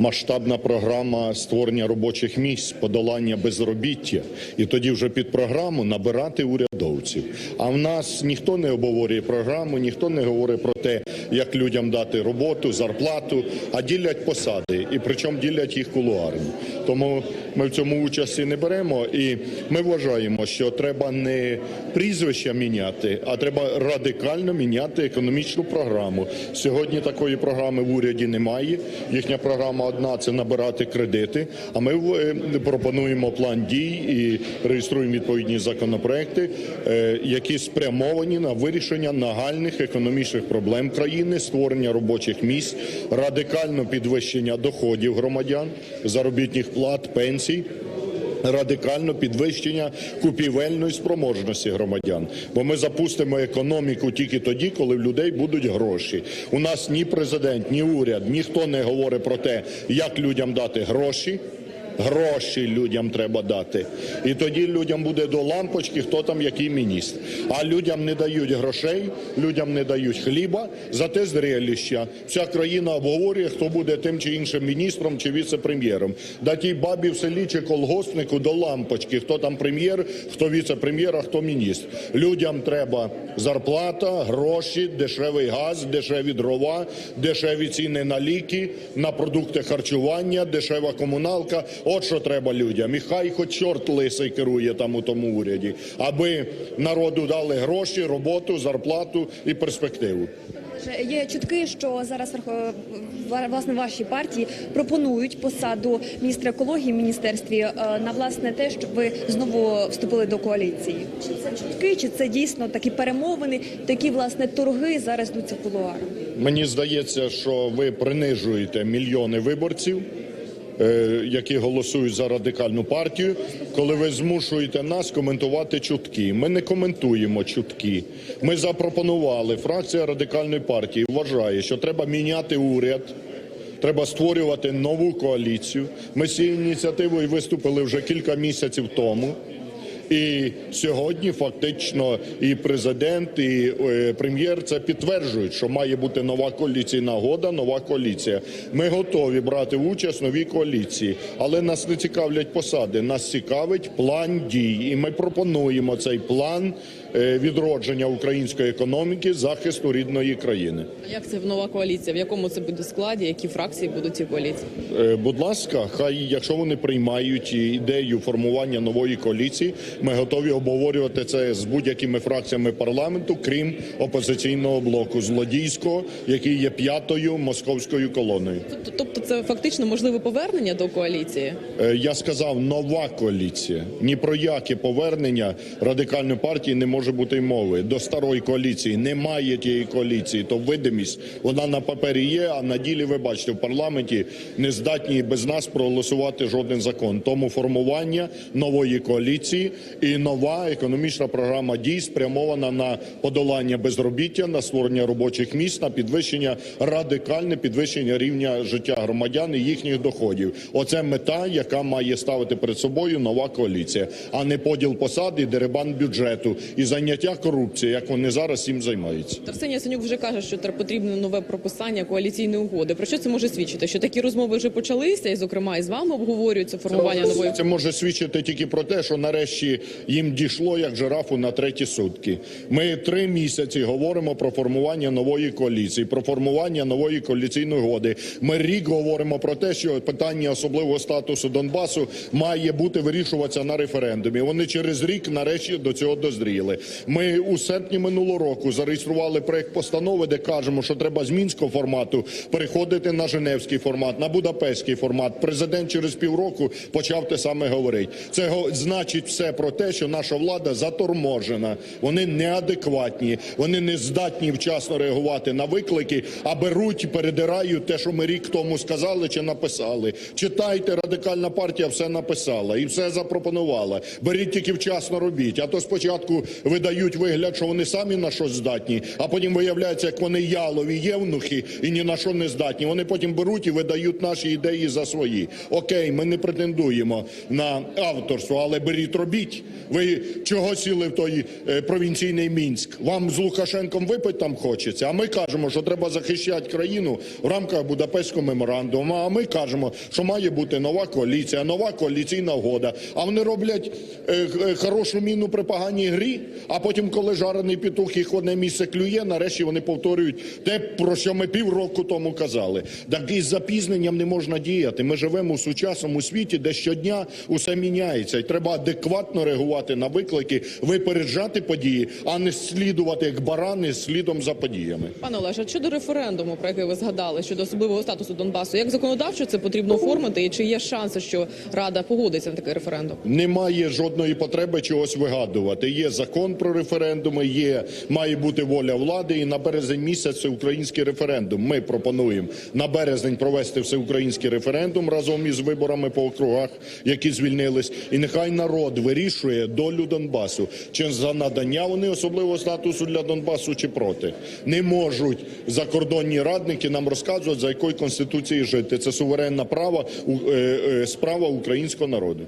масштабна програма створення робочих місць, подолання безробіття, і тоді вже під програму набирати урядовців. А в нас ніхто не обговорює програму, ніхто не говорить про те, як людям дати роботу, зарплату, а ділять посади, і причому ділять їх кулуарні. Тому ми в цьому участі не беремо, і ми вважаємо, що треба не прізвища міняти, а треба радикально міняти економічну програму. Сьогодні такої програми в уряді немає. Їхня програма одна це набирати кредити. А ми е, пропонуємо план дій і реєструємо відповідні законопроекти, е, які спрямовані на вирішення нагальних економічних проблем країни, створення робочих місць, радикально підвищення доходів громадян, заробітних плат, пенсій. Радикально підвищення купівельної спроможності громадян, бо ми запустимо економіку тільки тоді, коли в людей будуть гроші. У нас ні президент, ні уряд, ніхто не говорить про те, як людям дати гроші. Гроші людям треба дати, і тоді людям буде до лампочки, хто там який міністр. А людям не дають грошей, людям не дають хліба, зате зрелища. Вся країна обговорює, хто буде тим чи іншим міністром чи віце-прем'єром. Да тій бабі в селі чи колгоспнику до лампочки, хто там прем'єр, хто віце-прем'єр, а хто міністр. Людям треба зарплата, гроші, дешевий газ, дешеві дрова, дешеві ціни на ліки, на продукти харчування, дешева комуналка. От що треба людям. І хай хоч чорт лисий керує там у тому уряді, аби народу дали гроші, роботу, зарплату і перспективу. Є чутки, що зараз власне вашій партії пропонують посаду міністра екології в міністерстві е, на власне те, щоб ви знову вступили до коаліції. Чи це чутки, чи це дійсно такі перемовини, такі власне торги зараз йдуться кулуаром? Мені здається, що ви принижуєте мільйони виборців, які голосують за радикальну партію, коли ви змушуєте нас коментувати чутки. Ми не коментуємо чутки. Ми запропонували. Фракція радикальної партії вважає, що треба міняти уряд. Треба створювати нову коаліцію. Ми з цією ініціативою виступили вже кілька місяців тому. І сьогодні фактично і президент, і е, прем'єр це підтверджують, що має бути нова коаліційна года, нова коаліція. Ми готові брати участь в новій коаліції, але нас не цікавлять посади. Нас цікавить план дій, і ми пропонуємо цей план відродження української економіки, захисту рідної країни. А Як це в нова коаліція? В якому це буде складі? Які фракції будуть у цій коаліції? Е, Будь ласка, хай, якщо вони приймають ідею формування нової коаліції, ми готові обговорювати це з будь-якими фракціями парламенту, крім опозиційного блоку злодійського, який є п'ятою московською колоною. Тобто- Тобто це фактично можливе повернення до коаліції? Е, Я сказав, нова коаліція. Ні про яке повернення радикальної партії не може бути й мови. До старої коаліції немає тієї коаліції. То видимість вона на папері є. А на ділі ви бачите, в парламенті не здатні без нас проголосувати жоден закон. Тому формування нової коаліції і нова економічна програма дій спрямована на подолання безробіття, на створення робочих місць, на підвищення радикальне підвищення рівня життя громадян і їхніх доходів. Оце мета, яка має ставити перед собою нова коаліція, а не поділ посад і дерибан бюджету і заняття корупції, як вони зараз цим займаються. Арсеній Яценюк вже каже, що тр- потрібно нове прописання коаліційної угоди. Про що це може свідчити? Що такі розмови вже почалися, і зокрема і з вами обговорюється формування нової Це може свідчити тільки про те, що нарешті їм дійшло як жирафу на треті сутки. Ми три місяці говоримо про формування нової коаліції, про формування нової коаліційної угоди. Ми рік говоримо про те, що питання особливого статусу Донбасу має бути вирішуватися на референдумі. Вони через рік нарешті до цього дозріли. Ми у серпні минулого року зареєстрували проект постанови, де кажемо, що треба з мінського формату переходити на Женевський формат, на Будапештський формат. Президент через півроку почав те саме говорити. Це значить все про те, що наша влада заторможена, вони неадекватні, вони не здатні вчасно реагувати на виклики, а беруть і передирають те, що ми рік тому сказали чи написали. Читайте, радикальна партія все написала і все запропонувала. Беріть тільки вчасно робіть. А то спочатку видають вигляд, що вони самі на щось здатні, а потім виявляється, як вони ялові євнухи і ні на що не здатні. Вони потім беруть і видають наші ідеї за свої. Окей, ми не претендуємо на авторство, але беріть робіть. Ви чого сіли в той е, провінційний Мінськ? Вам з Лукашенком випить там хочеться, а ми кажемо, що треба захищати країну в рамках Будапештського меморандуму. А ми кажемо, що має бути нова коаліція, нова коаліційна угода. А вони роблять е, е, хорошу міну при поганій грі. А потім, коли жарений петух їх одне місце клює, нарешті вони повторюють те, про що ми півроку тому казали. Так із запізненням не можна діяти. Ми живемо в сучасному світі, де щодня усе міняється, і треба адекватно реагувати на виклики, випереджати події, а не слідувати як барани слідом за подіями. Пане Олеже, щодо референдуму, про який ви згадали, щодо особливого статусу Донбасу, як законодавчо це потрібно оформити, і чи є шанси, що Рада погодиться на такий референдум? Немає жодної потреби чогось вигадувати. Є закон про референдуми, є має бути воля влади. І на березень місяць український референдум. Ми пропонуємо на березень провести всеукраїнський референдум разом із виборами по округах, які звільнились. І нехай народ вирішує долю Донбасу, чи за надання вони особливого статусу для Донбасу, чи проти. Не можуть закордонні радники нам розказувати, за якою конституцією жити. Це суверенна права е, е, справа українського народу.